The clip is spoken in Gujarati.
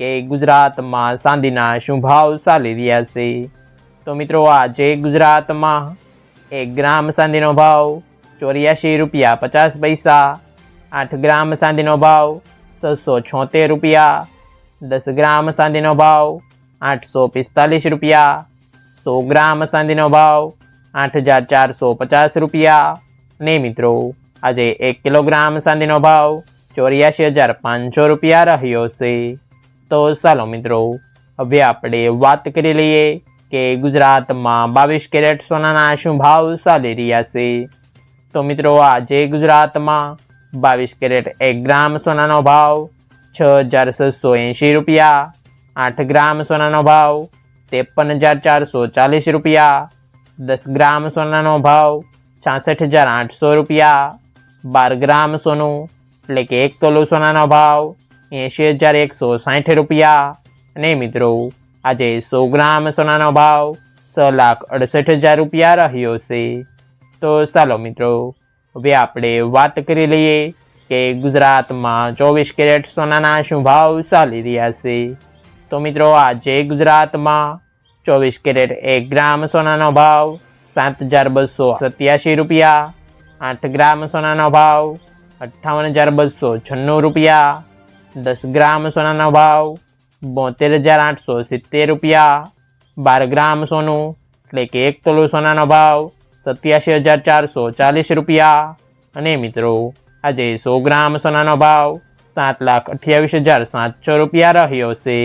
કે ગુજરાતમાં ચાંદીના શું ભાવ ચાલી રહ્યા છે? તો મિત્રો, આજે ગુજરાતમાં એક ગ્રામ ચાંદીનો ભાવ ચોર્યાસી રૂપિયા પચાસ પૈસા, આઠ ગ્રામ ચાંદીનો ભાવ છસો છોતેર રૂપિયા, દસ ગ્રામ ચાંદીનો ભાવ આઠસો પિસ્તાલીસ રૂપિયા, સો ગ્રામ ચાંદીનો ભાવ આઠ હજાર ચારસો પચાસ રૂપિયા. ને મિત્રો, આજે એક કિલોગ્રામ ચાંદીનો ભાવ ચોર્યાસી હજાર પાંચસો રૂપિયા રહ્યો છે. તો ચાલો મિત્રો, હવે આપણે વાત કરી લઈએ કે ગુજરાતમાં બાવીસ કેરેટ સોનાના શું ભાવ ચાલી રહ્યા છે. તો મિત્રો, આજે ગુજરાતમાં બાવીસ કેરેટ એક ગ્રામ સોનાનો ભાવ છ હજાર છસો એંશી રૂપિયા, આઠ ગ્રામ સોનાનો ભાવ ત્રેપન હજાર ચારસો ચાલીસ રૂપિયા, દસ ગ્રામ સોનાનો ભાવ છાસઠ હજાર આઠસો રૂપિયા, બાર ગ્રામ સોનું એટલે કે એક તોલું સોનાનો ભાવ એંશી હજાર એકસો સાઠ રૂપિયા. અને મિત્રો, આજે સો ગ્રામ સોનાનો ભાવ છ લાખ અડસઠ હજાર રૂપિયા રહ્યો છે. તો ચાલો મિત્રો, હવે આપણે વાત કરી લઈએ કે ગુજરાતમાં ચોવીસ કેરેટ સોનાના શું ભાવ ચાલી રહ્યા છે. તો મિત્રો, આજે ગુજરાતમાં ચોવીસ કેરેટ એક ગ્રામ સોનાનો ભાવ સાત હજાર બસો સત્યાસી રૂપિયા. આઠ ગ્રામ સોનાનો ભાવ અઠ્ઠાવન હજાર બસો છન્નું રૂપિયા. દસ ગ્રામ સોનાનો ભાવ બોતેર હજાર આઠસો સિત્તેર રૂપિયા. બાર ગ્રામ સોનું એટલે કે એક તોલું સોનાનો ભાવ સત્યાસી હજાર ચારસો ચાલીસ રૂપિયા. અને મિત્રો, આજે સો ગ્રામ સોનાનો ભાવ સાત લાખ અઠ્યાવીસ હજાર સાતસો રૂપિયા રહ્યો છે.